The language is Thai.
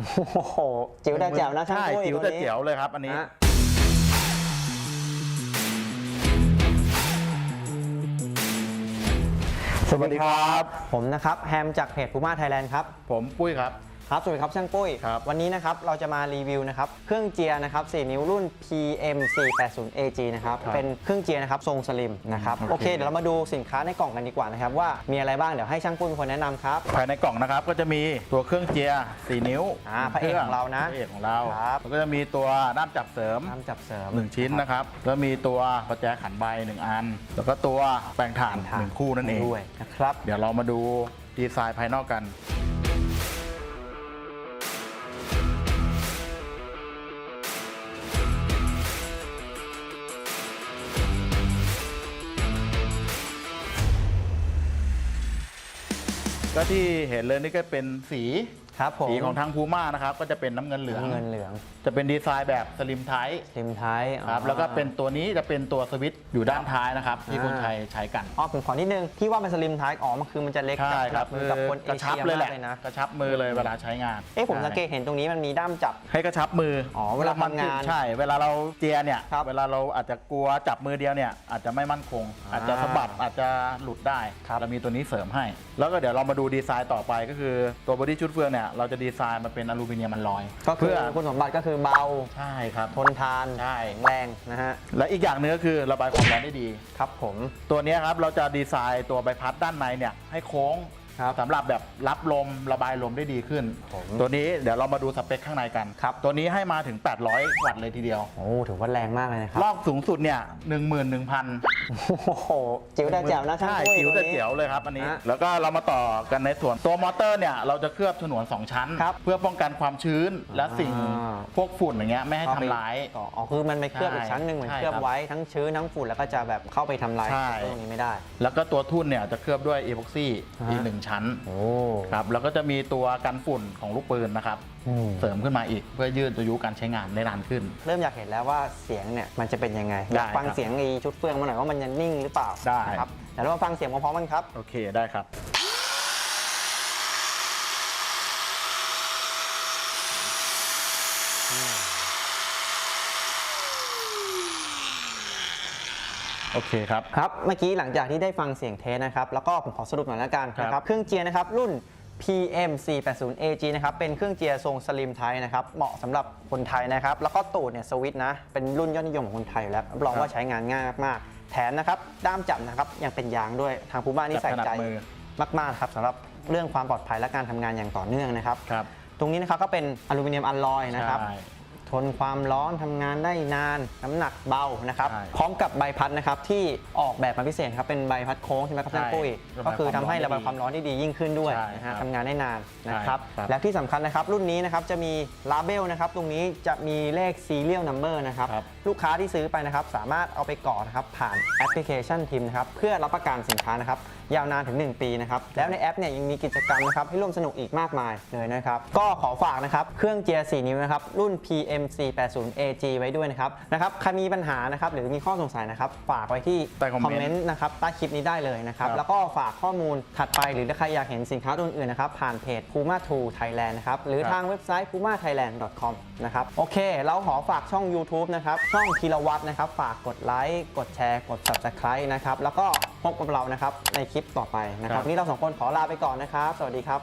โอ้โหจิ๋วแต่แจ๋วนะช่างใช่ปุ้ยจิ๋วตัแต่นี้เจ๋วเลยครับ อันนี้ฮะสวัสดีครับ ผมนะครับ แฮมจากเพจ Puma Thailand ครับ ผมปุ้ยครับ ครับสวัสดีครับช่างปุ้ย ครับวันนี้นะครับเราจะมารีวิวนะครับเครื่องเจียร์นะครับ 4 นิ้วรุ่น PM 480 AG นะครับครับเป็นเครื่องเจียร์นะครับทรงสลิมนะครับโอเคโอเคเดี๋ยวเรามาดูสินค้าในกล่องกันดีกว่านะครับว่ามีอะไรบ้างเดี๋ยวให้ช่างปุ้ยเป็นคนแนะนำครับ ภายในกล่องนะครับก็จะมีตัวเครื่องเจียร์4นิ้วอ่าพระเอกของเรานะพระเอกของเราครับ แล้วก็จะมีตัวด้ามจับเสริม น้ำจับเสริม 1 ชิ้นนะครับ แล้วมีตัวประแจขันใบ 1 อัน แล้วก็ตัวแปลงถ่านทาง1คู่นั่นเอง ด้วยนะครับ เดี๋ยวเรามาดูดีไซน์ภายนอกกัน ก็ที่เห็นเลยนี่ก็เป็นสีครับผมสีของทางพูม่านะครับก็จะเป็นน้ำเงินเหลือง น้ำเงินเหลืองจะเป็นดีไซน์แบบสลิมไทป์ริมท้ายครับอ๋อแล้วก็เป็นตัวนี้จะเป็นตัวสวิตช์อยู่ด้านท้ายนะครับ ที่อ่าคนไทยใช้กัน อ๋อผมขอนิดนึง ที่ว่าเป็นสลิมท้ายอ๋อมันคือมันจะเล็กใช่ครับเหมือนกับคนเอกระชัเชียบเลยแหมาละกเลยนะ กระชับมือเลยเวลาใช้งานเอ๊ะผมใช่สังเกตเห็นตรงนี้มันมีด้ามจับ ให้กระชับมือออเวลาทำงานใช่ เวลาเราเจียเนี่ยครับ เวลาเราอาจจะกลัวจับมือเดียวเนี่ยอาจจะไม่มั่นคงอ่าอาจจะสะบัดอาจจะหลุดได้ครับเรามีตัวนี้เสริมให้ แล้วก็เดี๋ยวเรามาดูดีไซน์ต่อไปก็คือตัวบอดี้ชุดเฟืองเนี่ยเราจะดีไซน์มาเป็นอลูมิเนียมมันลอยก็คือเพื่อคุณสมบัติก็คือเบา ใช่ครับ ทนทานใช่แข็งแรงนะฮะ และอีกอย่างหนึงก็คือระบายความร้อนได้ดี ครับผม ตัวเนี้ยครับเราจะดีไซน์ตัวใบพัดด้านในเนี่ยให้โค้ง ครับสำหรับแบบรับลมระบายลมได้ดีขึ้น ผมตัวนี้เดี๋ยวเรามาดูสเปคข้างในกันครับ ตัวนี้ให้มาถึง 800 วัตต์เลยทีเดียว โอ้ถือว่าแรงมากเลยนะครับรอบสูงสุดเนี่ย11,000 โอ้โหจิ๋วแต่แจ๋วนะช่างใช่ปุ้ยจิ๋วตัวแต่นี้ เจ๋วเลยครับอันนี้ ฮะแล้วก็เรามาต่อกันในส่วนตัวมอเตอร์เนี่ยเราจะเคลือบฉนวน 2 ชั้น ครับเพื่อป้องกันความชื้นและสิ่งอ่า พวกฝุ่นอย่างเงี้ยไม่ให้เข้ไปทำร้ายต่ออ๋อคือมันไปเคลือบอีกชั้นหนึ่งเหมือนใช่เคลือบครับไว้ทั้งชื้นทั้งฝุ่นแล้วก็จะแบบเข้าไปทำลายใช่ตรงนี้ไม่ได้ แล้วก็ตัวทุ่นเนี่ยจะเคลือบด้วยอีพ็อกซี่ฮะอีกหนึ่งชั้นโอ้ครับแล้วก็จะมีตัวกันฝุ่นของลูกปืนนะครับ อืมเสริมขึ้นมาอีกเพื่อยืดอายุการใช้งานได้นานขึ้น เริ่มอยากเห็นแล้วว่าเสียงเนี่ยมันจะเป็นยังไงอยากฟังครับเสียงไอ้ชุดเฟืองมาหน่อยว่ามันจะนิ่งหรือเปล่าได้ นะครับเดี๋ยวเรามาฟังเสียงพร้อมๆกันครับ โอเคได้ครับ โอเคครับ ครับ เมื่อกี้หลังจากที่ได้ฟังเสียงเทสนะครับ แล้วก็ผมขอสรุปหน่อยละกันครับนะครับ เครื่องเจียร์นะครับรุ่น PM 480 AG นะครับ เป็นเครื่องเจียร์ทรงสลิมไทยนะครับ เหมาะสำหรับคนไทยนะครับ แล้วก็ตูดเนี่ยสวิตช์นะ เป็นรุ่นยอดนิยมของคนไทยอยู่แล้วรับรองว่าใช้งานง่ายมากๆแถมนะครับ ด้ามจับนะครับ ยังเป็นยางด้วย ทางผู้บ้านนี่ใส่จับถนัดใจมือมากๆครับสำหรับเรื่องความปลอดภัยและการทำงานอย่างต่อเนื่องนะครับครับ ตรงนี้นะครับก็เป็นอลูมิเนียมอลลอยนะครับใช่ ทนความร้อนทำงานได้นานน้ำหนักเบานะครับใช่พร้อมกับใบพัดนะครับที่ออกแบบมาพิเศษครับเป็นใบพัดโค้งใช่ไหมครับใช่ท่านปุ้ยระบายก็คือทำให้ความร้อนระบายความร้อนได้ดียิ่งขึ้นด้วยใช่นะครัฮะบทำงานได้นานนะครับใช่ครับ และที่สำคัญนะครับรุ่นนี้นะครับจะมีลาเบลนะครับตรงนี้จะมีเลข serial number นะครับครับ ลูกค้าที่ซื้อไปนะครับสามารถเอาไปก่อนะครับผ่านแอปพลิเคชันทิมนะครับเพื่อรับประกันสินค้านะครับ ยาวนานถึง 1 ปีนะครับแล้วในแอปเนี่ยยังมีกิจกรรมนะครับให้ร่วมสนุกอีกมากมายเลยนะครับก็ขอฝากนะครับเครื่องเจียร์4นิ้วนะครับรุ่น PM 480 AG ไว้ด้วยนะครับนะครับใครมีปัญหานะครับหรือมีข้อสงสัยนะครับฝากไว้ที่ใต้คอมเมนต์ต์นะครับใต้คลิปนี้ได้เลยนะครับครับ แล้วก็ฝากข้อมูลถัดไปหรือถ้าใครอยากเห็นสินค้าตัวอื่นๆนะครับผ่านเพจ Puma 2 Thailand นะครับหรือครับทางเว็บไซต์ puma thailand com นะครับโอเค เราขอฝากช่อง YouTube นะครับช่องคีรวัตนะครับฝากกดไลค์กดแชร์กด subscribe นะครับแล้วก็พบกับเรานะครับในคลิปต่อไปนะครับครับวันนี้เราสองคนขอลาไปก่อนนะครับ สวัสดีครับ